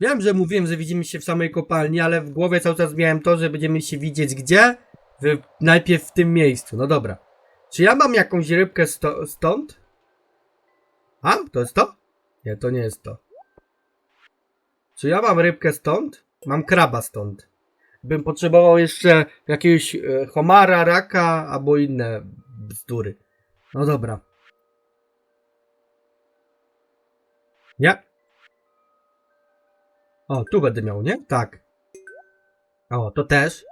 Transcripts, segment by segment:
Wiem, że mówiłem, że widzimy się w samej kopalni, ale w głowie cały czas miałem to, że będziemy się widzieć gdzie? W, najpierw w tym miejscu. No dobra. Czy ja mam jakąś rybkę sto, stąd? Mam? To jest to? Nie, to nie jest to. Czy ja mam rybkę stąd? Mam kraba stąd. Bym potrzebował jeszcze jakiegoś e, homara, raka albo inne bzdury. No dobra. Nie? O, tu będę miał, nie? Tak. O, to też.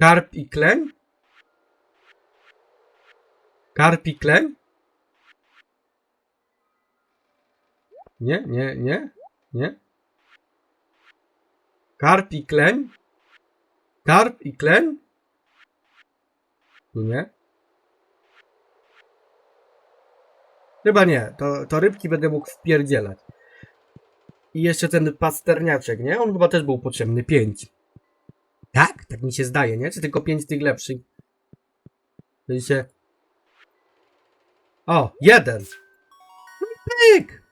Karp i kleń? Karp i kleń? Nie, nie, nie, nie. Karp i kleń? Karp i kleń? Tu nie. Chyba nie. To, to rybki będę mógł wpierdzielać. I jeszcze ten pasterniaczek, nie? On chyba też był potrzebny. Pięć. Tak? Tak mi się zdaje, nie? Czy tylko pięć tych lepszych? W sensie... O, jeden! Pyk!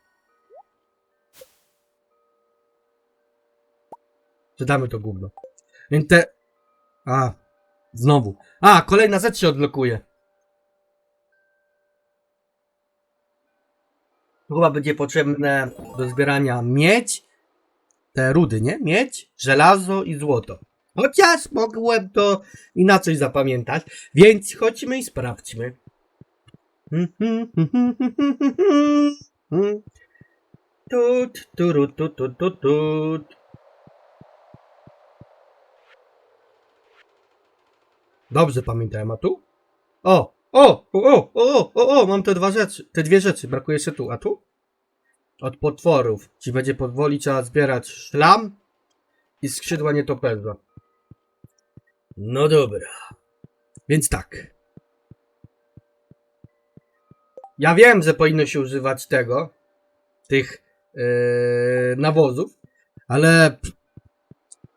Czytamy to gówno. Więc te... A, znowu. A, kolejna rzecz się odblokuje. Tu Chyba będzie potrzebne do zbierania miedź, te rudy, nie? Miedź, żelazo i złoto. Chociaż mogłem to inaczej zapamiętać, więc chodźmy i sprawdźmy. Tut, turu, tut, tut, tut, tut. Dobrze pamiętałem, a tu? O, o, o, o, o, o, o, mam te dwa rzeczy, te dwie rzeczy, brakuje jeszcze tu, a tu? Od potworów, ci będzie powoli trzeba zbierać szlam i skrzydła nietoperza. No dobra, więc tak. Ja wiem, że powinno się używać tego, tych yy, nawozów, ale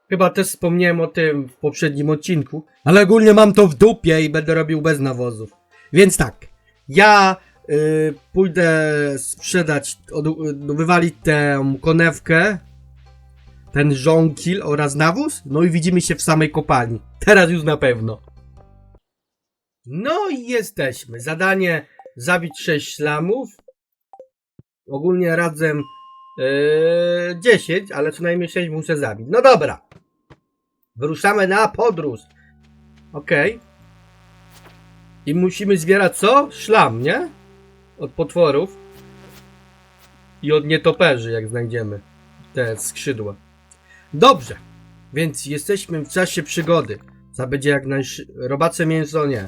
chyba też wspomniałem o tym w poprzednim odcinku, ale ogólnie mam to w dupie i będę robił bez nawozów. Więc tak, ja y, pójdę sprzedać, od, y, wywalić tę konewkę, ten żonkil oraz nawóz, no i widzimy się w samej kopalni. Teraz już na pewno. No i jesteśmy. Zadanie zabić 6 ślamów. Ogólnie razem yy, 10, ale co najmniej 6 muszę zabić. No dobra. Wyruszamy na podróż. Okej. I musimy zbierać co? Szlam, nie? Od potworów. I od nietoperzy, jak znajdziemy. Te skrzydła. Dobrze. Więc jesteśmy w czasie przygody. Trzeba będzie jak najszy... Robacze mięso nie.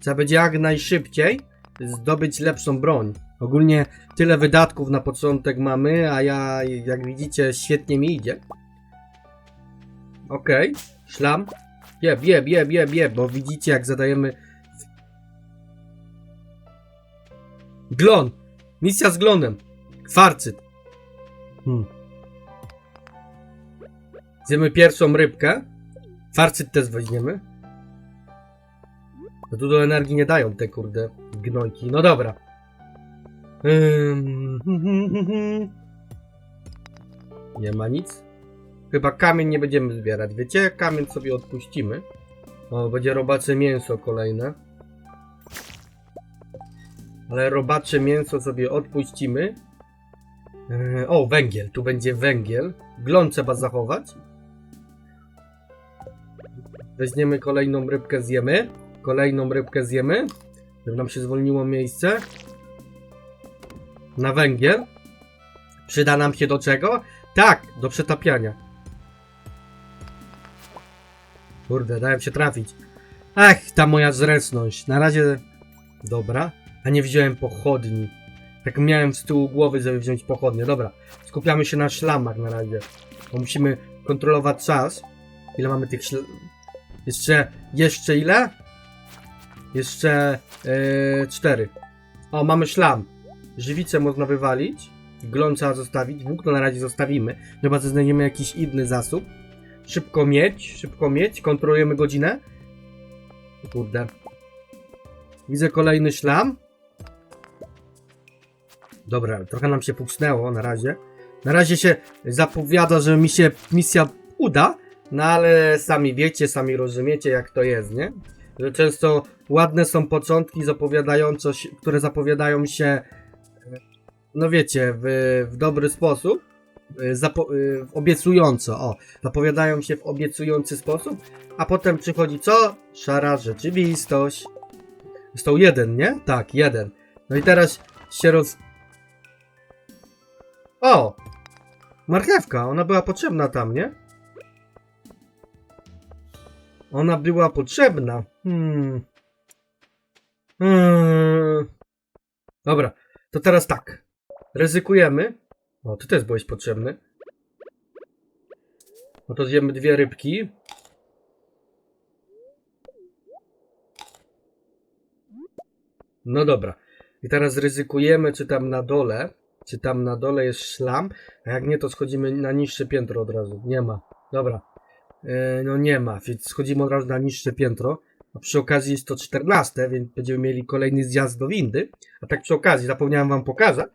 Trzeba będzie jak najszybciej zdobyć lepszą broń. Ogólnie tyle wydatków na początek mamy, a ja, jak widzicie, świetnie mi idzie. Okej. Szlam. Jeb, jeb, jeb, jeb, jeb, bo widzicie jak zadajemy... Glon! Misja z glonem. Kwarcyt. Hmm. Zjemy pierwszą rybkę. Kwarcyt też weźmiemy. No tu do energii nie dają te kurde gnojki. No dobra. Ym, Nie ma nic. Chyba kamień nie będziemy zbierać. Wiecie, kamień sobie odpuścimy. O, będzie robacze mięso kolejne. Ale robacze mięso sobie odpuścimy. Yy, O, węgiel. Tu będzie węgiel. Glon trzeba zachować. Weźmiemy kolejną rybkę, zjemy. Kolejną rybkę zjemy. Żeby nam się zwolniło miejsce. Na węgiel. Przyda nam się do czego? Tak, do przetapiania. Kurde, dałem się trafić. Ach, ta moja zręczność. Na razie... Dobra. A nie wziąłem pochodni. Tak miałem z tyłu głowy, żeby wziąć pochodnie. Dobra. Skupiamy się na szlamach na razie. Bo musimy kontrolować czas. Ile mamy tych szl... Jeszcze... Jeszcze ile? Jeszcze... Yy, cztery. O, mamy szlam. Żywicę można wywalić. Glon trzeba zostawić. Włókno na razie zostawimy. Chyba, że znajdziemy jakiś inny zasób. Szybko mieć, szybko mieć. Kontrolujemy godzinę. Kurde. Widzę kolejny szlam. Dobra, trochę nam się pucnęło na razie. Na razie się zapowiada, że mi się misja uda, no ale sami wiecie, sami rozumiecie jak to jest, nie? Że często ładne są początki zapowiadające które zapowiadają się no wiecie, w, w dobry sposób, y, zapo, y, obiecująco, o, zapowiadają się w obiecujący sposób, a potem przychodzi co? Szara rzeczywistość. Zresztą jeden, nie? Tak, jeden. No i teraz się roz... O! Marchewka, ona była potrzebna tam, nie? Ona była potrzebna. Hmm. Hmm. Dobra, to teraz tak. Ryzykujemy. O, ty też byłeś potrzebny. No to zjemy dwie rybki. No dobra. I teraz ryzykujemy, czy tam na dole, czy tam na dole jest szlam, a jak nie, to schodzimy na niższe piętro od razu. Nie ma. Dobra. E, no nie ma, więc schodzimy od razu na niższe piętro. A przy okazji jest to 14, więc będziemy mieli kolejny zjazd do windy. A tak przy okazji, zapomniałem wam pokazać,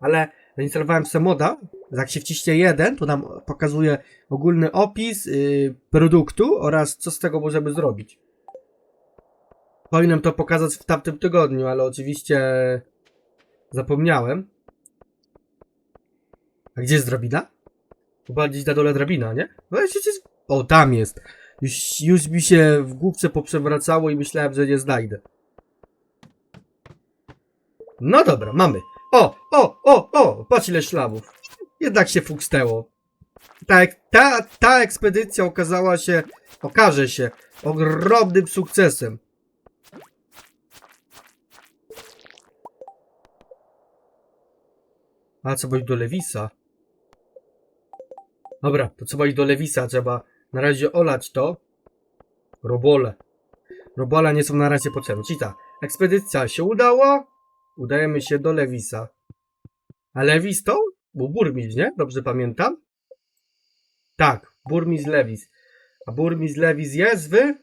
ale zainstalowałem sobie moda. Jak się wciśnie jeden, to nam pokazuje ogólny opis yy, produktu oraz co z tego możemy zrobić. Powinienem to pokazać w tamtym tygodniu, ale oczywiście zapomniałem. A gdzie jest drabina? Chyba gdzieś na dole drabina, nie? No. O, tam jest. Już, już mi się w główce poprzewracało i myślałem, że nie znajdę. No dobra, mamy. O, o, o, o, patrz ile szlamów. Jednak się fuksnęło. Ta, ta, ta ekspedycja okazała się, okaże się ogromnym sukcesem. A co być do Lewisa? Dobra, to trzeba iść do Lewisa, trzeba na razie olać to. Robole. Robola nie są na razie potrzebne. Czyli ekspedycja się udała. Udajemy się do Lewisa. A Lewis to? Był burmistrz, nie? Dobrze pamiętam? Tak, burmistrz Lewis. A burmistrz Lewis jest wy?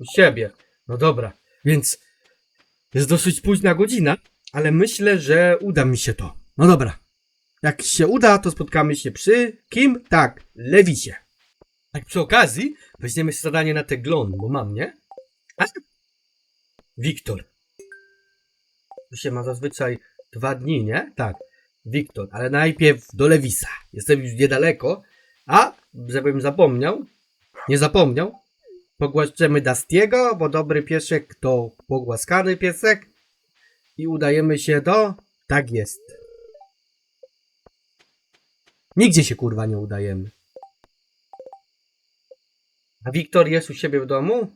U siebie. No dobra, więc jest dosyć późna godzina, ale myślę, że uda mi się to. No dobra. Jak się uda, to spotkamy się przy kim? Tak, Lewisie. Tak przy okazji weźmiemy zadanie na Teglon, bo mam, nie? A? Wiktor. Tu się ma zazwyczaj dwa dni, nie? Tak. Wiktor, ale najpierw do Lewisa. Jestem już niedaleko, a żebym zapomniał, nie zapomniał, pogłaszczemy Dastiego, bo dobry piesek to pogłaskany piesek i udajemy się do... Tak jest. Nigdzie się kurwa nie udajemy. A Wiktor jest u siebie w domu?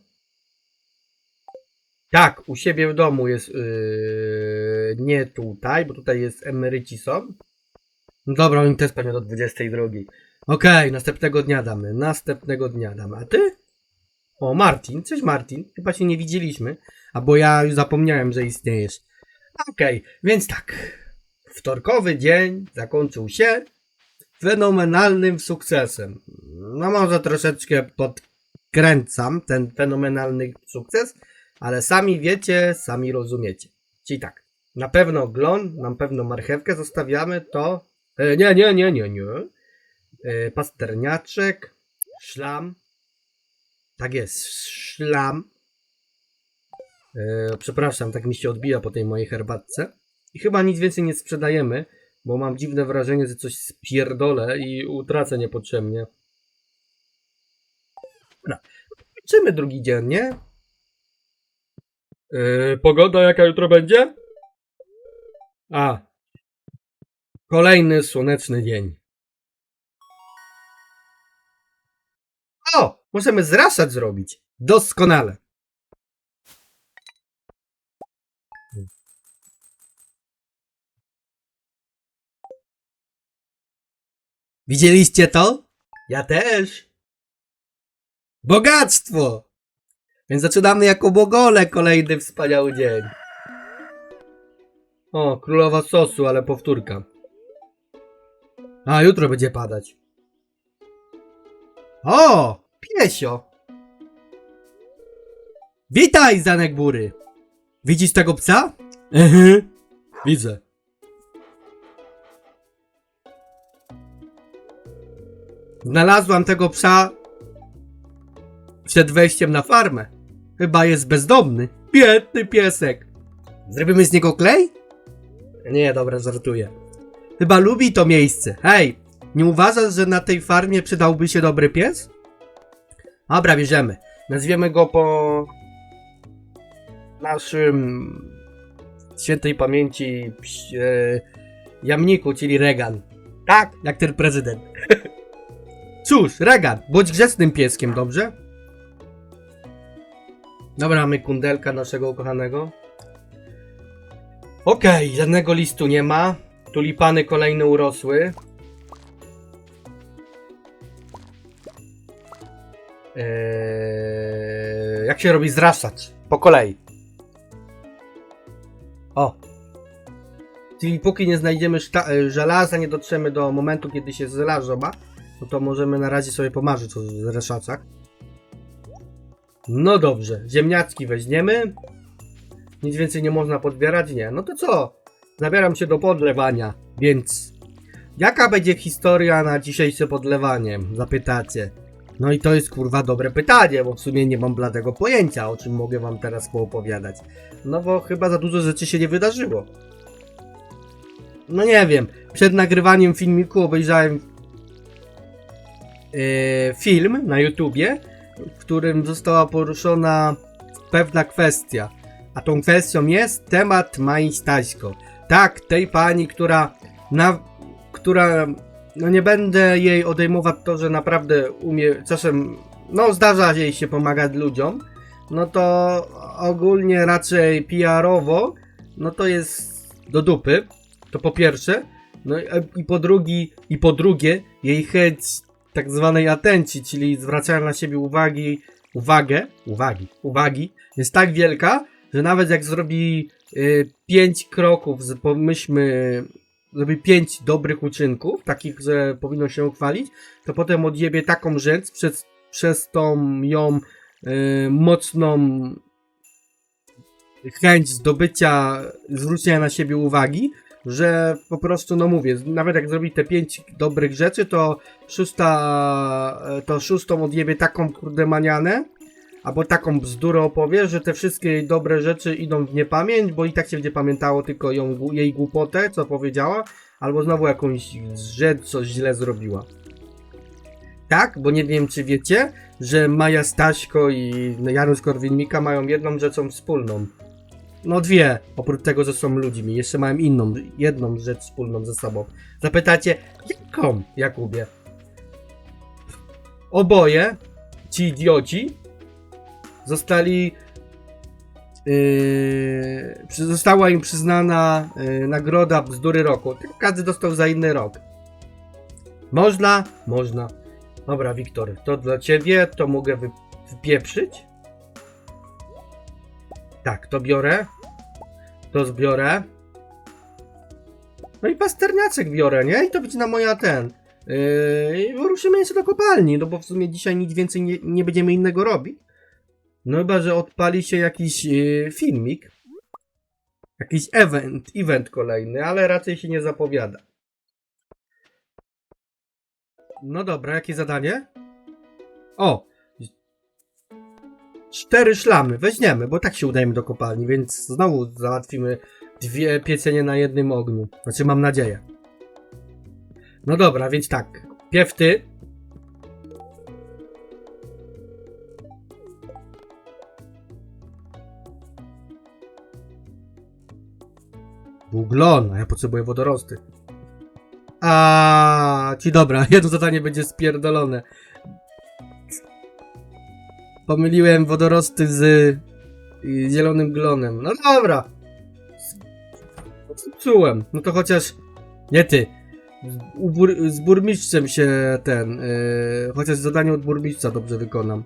Tak, u siebie w domu jest. Yy, nie tutaj, bo tutaj jest emeryci są. No dobra, oni też pewnie do 22. Okej, następnego dnia damy. Następnego dnia damy. A ty? O, Martin. Cześć Martin. Chyba się nie widzieliśmy. Albo ja już zapomniałem, że istniejesz. Okej, więc tak. Wtorkowy dzień zakończył się fenomenalnym sukcesem. No może troszeczkę podkręcam ten fenomenalny sukces, ale sami wiecie, sami rozumiecie. Czyli tak, na pewno glon, na pewno marchewkę zostawiamy, to... E, nie, nie, nie, nie, nie. E, pasterniaczek, szlam. Tak jest, szlam. E, przepraszam, tak mi się odbija po tej mojej herbatce. I chyba nic więcej nie sprzedajemy, bo mam dziwne wrażenie, że coś spierdolę i utracę niepotrzebnie. Dobra, kończymy drugi dzień, nie? Yy, pogoda jaka jutro będzie? A. Kolejny słoneczny dzień. O! Możemy zrasać zrobić. Doskonale. Widzieliście to? Ja też. Bogactwo! Więc zaczynamy jako bogole kolejny wspaniały dzień. O, królowa sosu, ale powtórka. A, jutro będzie padać. O, piesio. Witaj, Zanek Bury. Widzisz tego psa? Widzę. Znalazłam tego psa przed wejściem na farmę. Chyba jest bezdomny. Biedny piesek. Zrobimy z niego klej? Nie, dobra, żartuję. Chyba lubi to miejsce. Hej, nie uważasz, że na tej farmie przydałby się dobry pies? Dobra, bierzemy. Nazwiemy go po naszym świętej pamięci e, jamniku, czyli Regan. Tak, jak ten prezydent. Cóż, Regan, bądź grzecznym pieskiem, dobrze? Dobra, mamy kundelka naszego ukochanego. Okej, żadnego listu nie ma. Tulipany kolejne urosły. Eee, jak się robi zraszacz? Po kolei. O. Czyli póki nie znajdziemy e, żelaza, nie dotrzemy do momentu, kiedy się żelazo ma, no to możemy na razie sobie pomarzyć o zraszaczach. No dobrze, ziemniaczki weźmiemy. Nic więcej nie można podbierać? Nie. No to co? Zabieram się do podlewania, więc... Jaka będzie historia na dzisiejsze podlewanie? Zapytacie. No i to jest kurwa dobre pytanie, bo w sumie nie mam bladego pojęcia, o czym mogę wam teraz poopowiadać. No bo chyba za dużo rzeczy się nie wydarzyło. No nie wiem, przed nagrywaniem filmiku obejrzałem film na YouTubie, w którym została poruszona pewna kwestia. A tą kwestią jest temat Mai Staśko. Tak, tej pani, która na, która no nie będę jej odejmować to, że naprawdę umie, czasem, no zdarza jej się pomagać ludziom, no to ogólnie raczej PR-owo, no to jest do dupy, to po pierwsze, no i po drugi, i po drugie, jej chęć tak zwanej atencji, czyli zwracania na siebie uwagi, uwagę, uwagi, uwagi, jest tak wielka, że nawet jak zrobi y, pięć kroków, z, pomyślmy, zrobi pięć dobrych uczynków, takich, że powinno się uchwalić, to potem odjebie taką rzecz przez, przez tą ją y, mocną chęć zdobycia, zwrócenia na siebie uwagi, że po prostu, no mówię, nawet jak zrobi te pięć dobrych rzeczy, to szósta, e, to szóstą odjebie taką kurde manianę, albo taką bzdurę opowie, że te wszystkie dobre rzeczy idą w niepamięć, bo i tak się będzie pamiętało tylko ją, jej głupotę, co powiedziała, albo znowu jakąś rzecz, coś źle zrobiła. Tak, bo nie wiem, czy wiecie, że Maja Staśko i Janusz Korwin-Mikke mają jedną rzeczą wspólną. No dwie, oprócz tego, że są ludźmi. Jeszcze mają inną, jedną rzecz wspólną ze sobą. Zapytacie, jaką, Jakubie? Oboje, ci idioci, zostali yy, została im przyznana yy, nagroda bzdury roku. Tylko każdy dostał za inny rok. Można? Można. Dobra, Wiktor, to dla ciebie, to mogę wy, wypieprzyć. Tak, to biorę. To zbiorę. No i pasterniaczek biorę, nie? I to będzie na moja ten. Yy, ruszymy jeszcze do kopalni, no bo w sumie dzisiaj nic więcej nie, nie będziemy innego robić. No chyba, że odpali się jakiś yy, filmik. Jakiś event, event kolejny, ale raczej się nie zapowiada. No dobra, jakie zadanie? O! Cztery szlamy, weźmiemy, bo tak się udajemy do kopalni, więc znowu załatwimy dwie piecenie na jednym ogniu. Znaczy, mam nadzieję. No dobra, więc tak. Pierw ty. Buglon, a ja potrzebuję wodorosty. A ci dobra, jedno zadanie będzie spierdolone. Pomyliłem wodorosty z y, zielonym glonem. No dobra. Czułem. No to chociaż nie ty. U bur, z burmistrzem się ten. Yy, chociaż zadanie od burmistrza dobrze wykonam.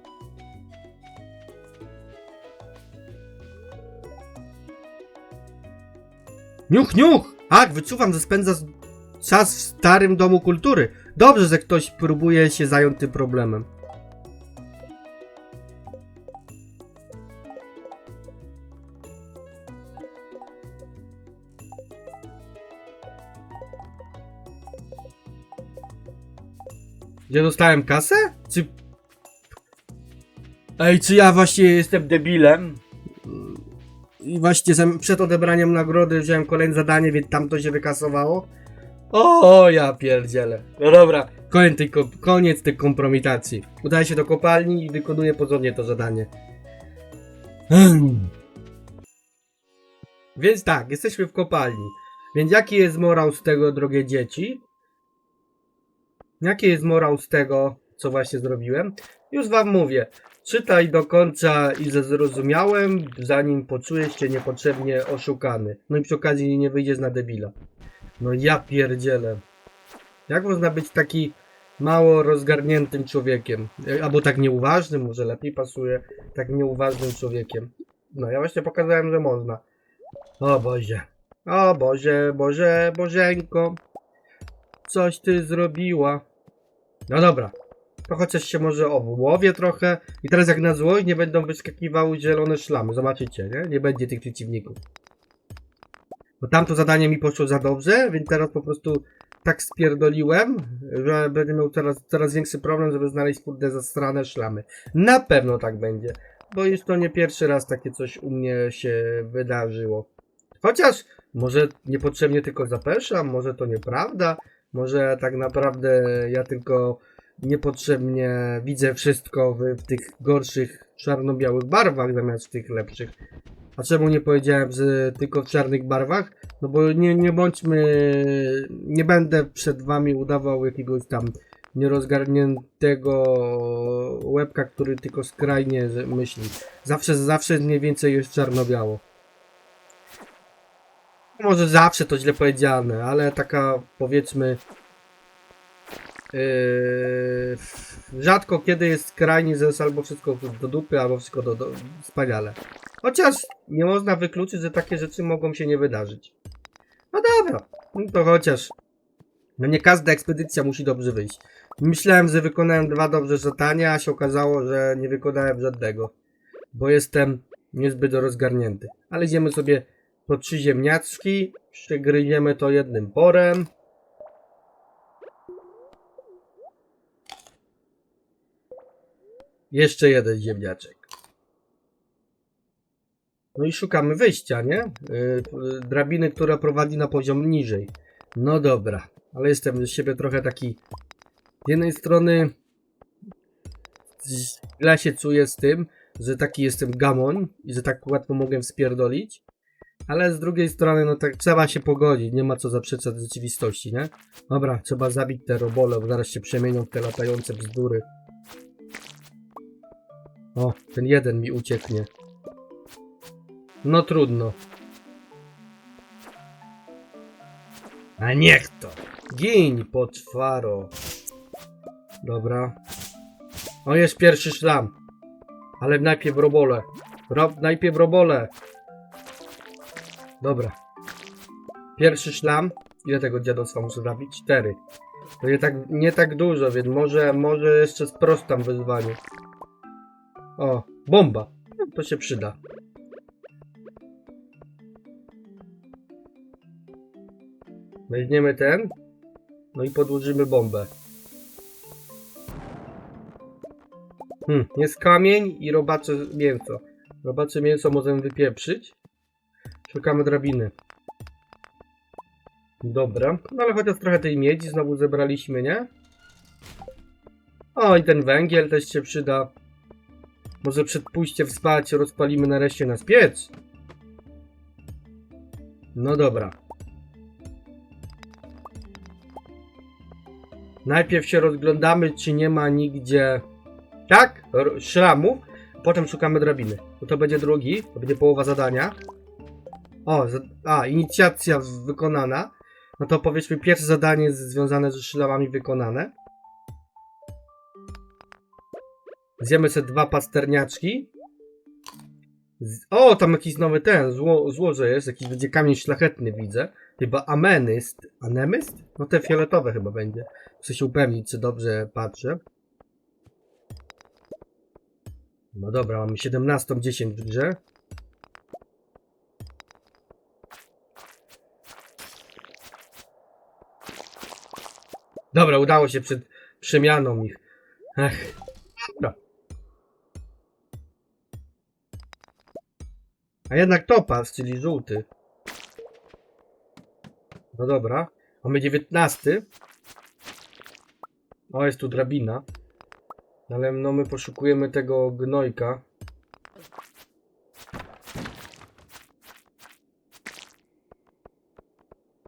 Niuch, niuch! Ach, wyczuwam, że spędza z- czas w starym domu kultury. Dobrze, że ktoś próbuje się zająć tym problemem. Gdzie dostałem kasę? Czy... Ej, czy ja właśnie jestem debilem? I właśnie przed odebraniem nagrody wziąłem kolejne zadanie, więc tam to się wykasowało. O, ja pierdzielę. No dobra, koniec tej, ko- koniec tej kompromitacji. Udaję się do kopalni i wykonuję pozornie to zadanie. Hmm. Więc tak, jesteśmy w kopalni. Więc jaki jest morał z tego, drogie dzieci? Jaki jest morał z tego, co właśnie zrobiłem? Już wam mówię. Czytaj do końca i ze zrozumiałem, zanim poczujesz się niepotrzebnie oszukany. No i przy okazji nie wyjdziesz na debila. No ja pierdzielę. Jak można być taki mało rozgarniętym człowiekiem? Albo tak nieuważnym, może lepiej pasuje, tak nieuważnym człowiekiem. No ja właśnie pokazałem, że można. O Boże. O Boże, Boże, Bożenko. Coś ty zrobiła. No dobra. To chociaż się może obłowię trochę. I teraz jak na złość nie będą wyskakiwały zielone szlamy. Zobaczycie, nie? Nie będzie tych przeciwników. Bo tamto zadanie mi poszło za dobrze, więc teraz po prostu tak spierdoliłem, że będę miał coraz, coraz większy problem, żeby znaleźć kurde zastrane szlamy. Na pewno tak będzie. Bo już to nie pierwszy raz takie coś u mnie się wydarzyło. Chociaż może niepotrzebnie tylko zapeszam, może to nieprawda, może tak naprawdę ja tylko niepotrzebnie widzę wszystko w, w tych gorszych czarno-białych barwach zamiast w tych lepszych. A czemu nie powiedziałem, tylko w czarnych barwach? No bo nie, nie bądźmy, nie będę przed wami udawał jakiegoś tam nierozgarniętego łebka, który tylko skrajnie myśli. Zawsze, zawsze mniej więcej jest czarno-biało. Może zawsze to źle powiedziane, ale taka powiedzmy Yy, rzadko kiedy jest skrajnie, że jest albo wszystko do dupy, albo wszystko do, do wspaniale. Chociaż nie można wykluczyć, że takie rzeczy mogą się nie wydarzyć. No dobra, no to chociaż. No nie każda ekspedycja musi dobrze wyjść. Myślałem, że wykonałem dwa dobrze zadania, a się okazało, że nie wykonałem żadnego. Bo jestem niezbyt rozgarnięty. Ale idziemy sobie po trzy ziemniaczki, przegryziemy to jednym porem. Jeszcze jeden ziemniaczek. No i szukamy wyjścia, nie? Yy, drabiny, która prowadzi na poziom niżej. No dobra, ale jestem z siebie trochę taki. Z jednej strony źle się czuję z tym, że taki jestem gamoń i że tak łatwo mogę spierdolić. Ale z drugiej strony, no tak trzeba się pogodzić, nie ma co zaprzeczać rzeczywistości, nie? Dobra, trzeba zabić te robole, bo zaraz się przemienią w te latające bzdury. O, ten jeden mi ucieknie. No trudno. A niech to! Gin, potwaro! Dobra. O, jest pierwszy szlam. Ale najpierw robole. Ro najpierw robole. Dobra. Pierwszy szlam. Ile tego dziadostwa muszę zabić? Cztery. To nie tak, nie tak dużo, więc może, może jeszcze sprostam wyzwanie. O, bomba. No, to się przyda. Weźmiemy ten. No i podłożymy bombę. Hmm, jest kamień i robacze mięso. Robacze mięso możemy wypieprzyć. Szukamy drabiny. Dobra, no ale chociaż trochę tej miedzi znowu zebraliśmy, nie? O, i ten węgiel też się przyda. Może przed pójściem spać rozpalimy nareszcie nas piec? No dobra. Najpierw się rozglądamy, czy nie ma nigdzie... Tak? Szlamów. Potem szukamy drabiny. Bo to będzie drugi, to będzie połowa zadania. O, a, inicjacja wykonana. No to powiedzmy pierwsze zadanie związane ze szlamami wykonane. Zjemy sobie dwa pasterniaczki. Z... O, tam jakiś nowy ten, zło, złoże jest, jakiś będzie kamień szlachetny widzę. Chyba amenyst. Anemyst? No te fioletowe chyba będzie. Chcę się upewnić, czy dobrze patrzę. No dobra, mamy 17.10 w grze. Dobra, udało się przed, przemianą ich. Ech. Dobra. A jednak topaz, czyli żółty. No dobra. Mamy 19. O, jest tu drabina. Ale no my poszukujemy tego gnojka.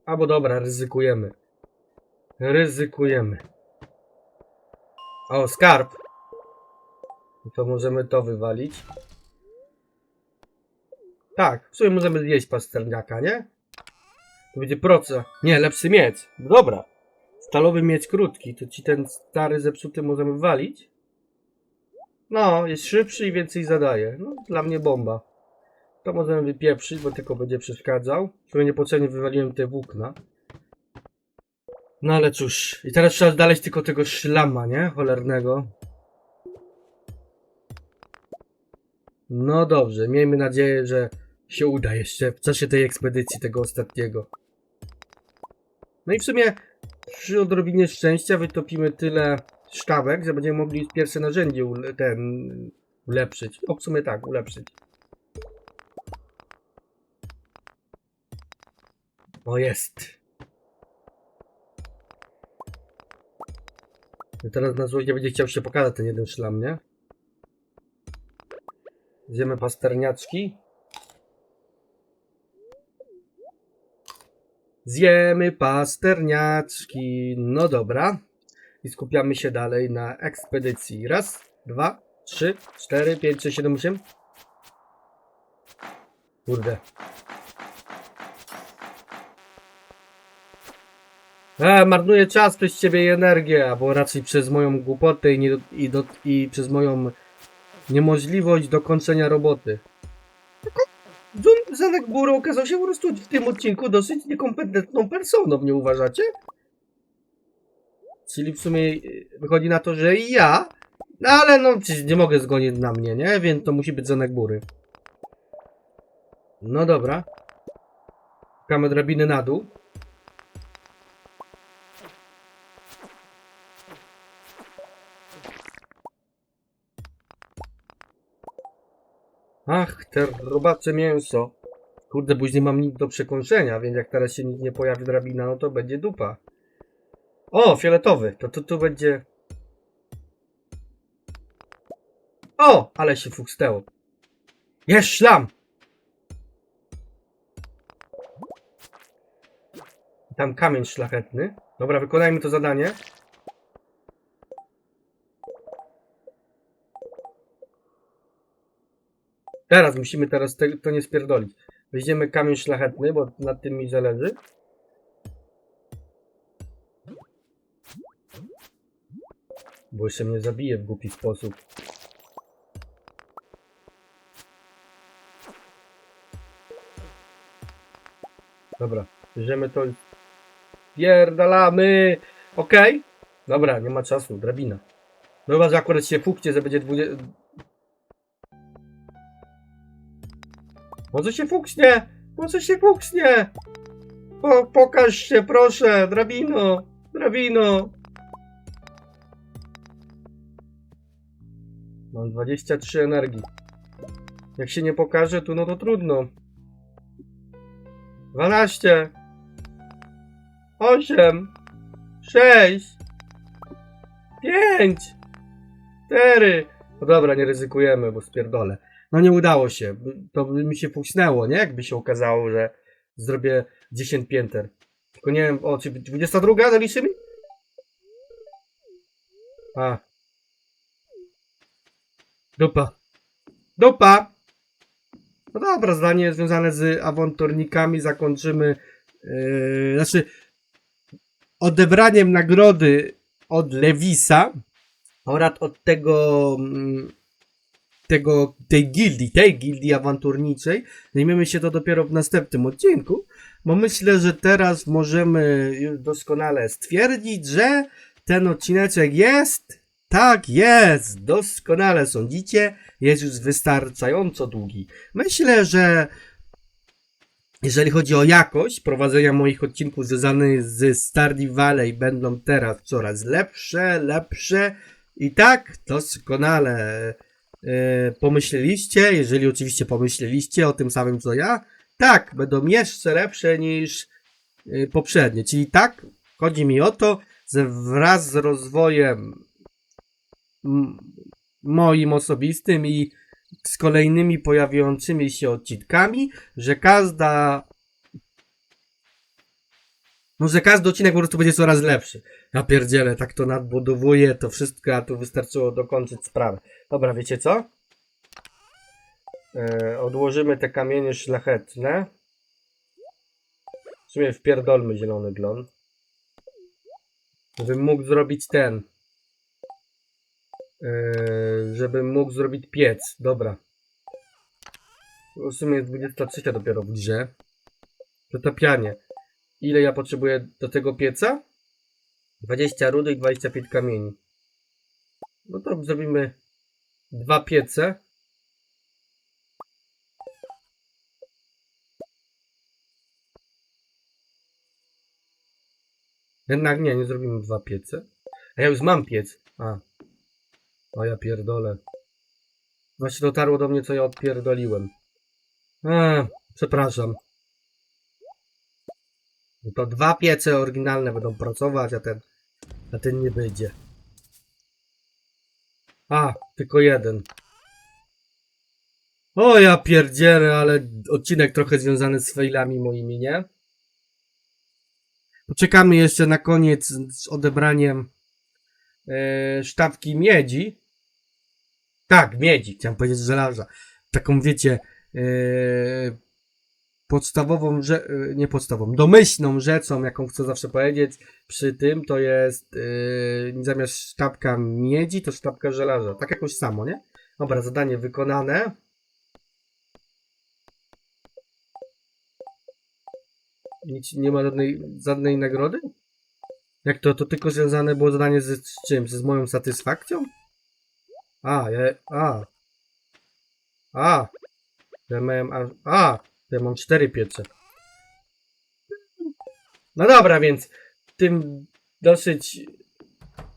Albo dobra, ryzykujemy. Ryzykujemy. O, skarb. To możemy to wywalić. Tak, w sumie możemy zjeść pasterniaka, nie? To będzie proca. Nie, lepszy miecz. Dobra. Stalowy miecz krótki, to ci ten stary zepsuty możemy wywalić. No, jest szybszy i więcej zadaje. No, dla mnie bomba. To możemy wypieprzyć, bo tylko będzie przeszkadzał. W sumie niepotrzebnie wywaliłem te włókna. No ale cóż, i teraz trzeba znaleźć tylko tego szlama, nie? Cholernego. No dobrze, miejmy nadzieję, że się uda jeszcze w czasie tej ekspedycji, tego ostatniego. No i w sumie przy odrobinie szczęścia wytopimy tyle sztabek, że będziemy mogli pierwsze narzędzie ule ten ulepszyć. O, w sumie tak, ulepszyć. O, jest. Teraz na złość nie będzie chciał się pokazać ten jeden szlam, nie? Zjemy pasterniaczki. Zjemy pasterniaczki. No dobra. I skupiamy się dalej na ekspedycji. Raz, dwa, trzy, cztery, pięć, sześć, siedem, osiem. Kurde. A, marnuję czas przez ciebie i energię, albo raczej przez moją głupotę i, nie, i, do, i przez moją niemożliwość dokończenia roboty. Zanek Buro okazał się po prostu w tym odcinku dosyć niekompetentną personą, nie uważacie? Czyli w sumie y, wychodzi na to, że ja, no ale no przecież nie mogę zgonić na mnie, nie? Więc to musi być Zanek Bury. No dobra. Szukamy drabiny na dół. Ach, te robacze mięso. Kurde, później mam nic do przekończenia, więc jak teraz się nic nie pojawi drabina, no to będzie dupa. O, fioletowy. To tu to, będzie... O, ale się fuksnęło. Jest szlam! Tam kamień szlachetny. Dobra, wykonajmy to zadanie. Teraz musimy teraz te, to nie spierdolić. Weźmiemy kamień szlachetny, bo nad tym mi zależy. Bo jeszcze mnie zabije w głupi sposób. Dobra, bierzemy to pierdalamy. Okej. Dobra, nie ma czasu, drabina. No chyba, że akurat się fuknie, że będzie 20... Może się fuksnie! Może się fuksnie! Po, pokaż się, proszę! Drabino! Drabino! Mam 23 energii. Jak się nie pokaże, to no to trudno. 12 8 6 5 4 No dobra, nie ryzykujemy, bo spierdolę. No nie udało się. To by mi się fuksnęło, nie? Jakby się okazało, że zrobię 10 pięter. Tylko nie wiem, o, czy 22 zaliczy mi? A. Dupa. Dupa! No dobra, zdanie związane z awanturnikami zakończymy. Yy, znaczy, odebraniem nagrody od Lewisa oraz od tego. mm, tego, tej gildii, tej gildii awanturniczej. Zajmiemy się to dopiero w następnym odcinku, bo myślę, że teraz możemy już doskonale stwierdzić, że ten odcineczek jest, tak jest, doskonale sądzicie, jest już wystarczająco długi. Myślę, że jeżeli chodzi o jakość prowadzenia moich odcinków związanych z Stardew Valley, będą teraz coraz lepsze, lepsze. I tak doskonale e, pomyśleliście, jeżeli oczywiście pomyśleliście o tym samym co ja, tak, będą jeszcze lepsze niż e, poprzednie. Czyli tak, chodzi mi o to, że wraz z rozwojem moim osobistym i z kolejnymi pojawiającymi się odcinkami, że każda no, że każdy odcinek po prostu będzie coraz lepszy. Ja pierdzielę, tak to nadbudowuję, to wszystko, a tu wystarczyło dokończyć sprawę. Dobra, wiecie co? E, odłożymy te kamienie szlachetne. W sumie wpierdolmy zielony glon. Żebym mógł zrobić ten. E, żebym mógł zrobić piec. Dobra. W sumie jest 23 dopiero w grze. Zatapianie. Ile ja potrzebuję do tego pieca? 20 rudy i 25 kamieni. No to zrobimy dwa piece. Jednak nie, nie zrobimy dwa piece. A ja już mam piec. A. O ja pierdolę. Właśnie dotarło do mnie, co ja odpierdoliłem. A, przepraszam. No to dwa piece oryginalne będą pracować, a ten, a ten nie będzie. A, tylko jeden. O ja pierdzielę, ale odcinek trochę związany z failami moimi, nie? Poczekamy jeszcze na koniec z odebraniem e, sztabki miedzi. Tak, miedzi, chciałem powiedzieć żelaza. Taką wiecie, e, podstawową, rze- y, nie podstawową, domyślną rzeczą, jaką chcę zawsze powiedzieć przy tym, to jest yy, zamiast sztabka miedzi, to sztabka żelaza. Tak jakoś samo, nie? Dobra, zadanie wykonane. Nic, nie ma żadnej, żadnej nagrody? Jak to? To tylko związane było zadanie z, z czym? Z moją satysfakcją? A, ja, a. A. Ja miałem, a, a. Ja mam cztery piecze. No dobra, więc tym dosyć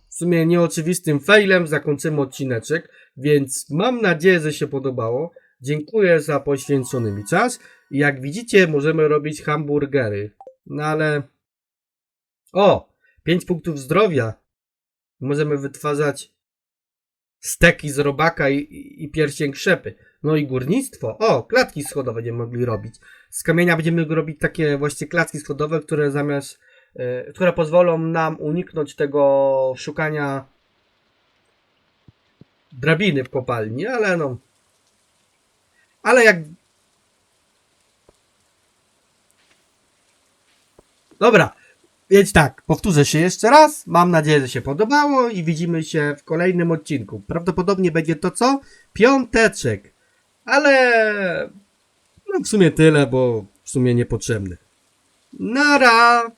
w sumie nieoczywistym failem zakończymy odcineczek, więc mam nadzieję, że się podobało. Dziękuję za poświęcony mi czas. Jak widzicie, możemy robić hamburgery. No ale... O! 5 punktów zdrowia. Możemy wytwarzać steki z robaka i, i, pierścień krzepy. No i górnictwo. O, klatki schodowe będziemy mogli robić. Z kamienia będziemy robić takie właśnie klatki schodowe, które zamiast, e, które pozwolą nam uniknąć tego szukania drabiny w kopalni, ale no. Ale jak. Dobra, więc tak, powtórzę się jeszcze raz. Mam nadzieję, że się podobało i widzimy się w kolejnym odcinku. Prawdopodobnie będzie to co? Piąteczek. Ale no w sumie tyle, bo w sumie niepotrzebny. Nara!